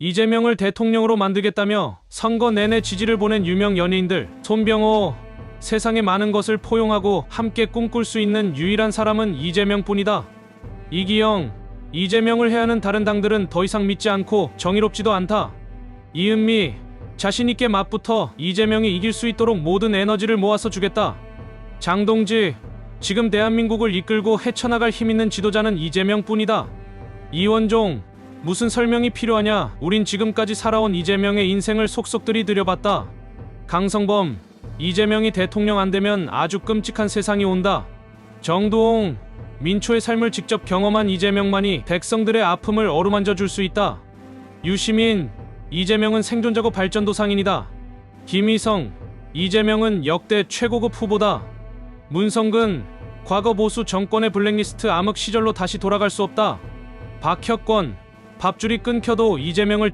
이재명을 대통령으로 만들겠다며 선거 내내 지지를 보낸 유명 연예인들 손병호 세상의 많은 것을 포용하고 함께 꿈꿀 수 있는 유일한 사람은 이재명뿐이다. 이기영 이재명을 해하는 다른 당들은 더 이상 믿지 않고 정의롭지도 않다. 이은미 자신있게 맞붙어 이재명이 이길 수 있도록 모든 에너지를 모아서 주겠다. 장동지 지금 대한민국을 이끌고 헤쳐나갈 힘 있는 지도자는 이재명뿐이다. 이원종 무슨 설명이 필요하냐? 우린 지금까지 살아온 이재명의 인생을 속속 들이 들여봤다. 강성범 이재명이 대통령 안 되면 아주 끔찍한 세상이 온다. 정도홍 민초의 삶을 직접 경험한 이재명만이 백성들의 아픔을 어루만져 줄 수 있다. 유시민 이재명은 생존자고 발전도 상인이다. 김희성 이재명은 역대 최고급 후보다. 문성근 과거 보수 정권의 블랙리스트 암흑 시절로 다시 돌아갈 수 없다. 박혁권 밥줄이 끊겨도 이재명을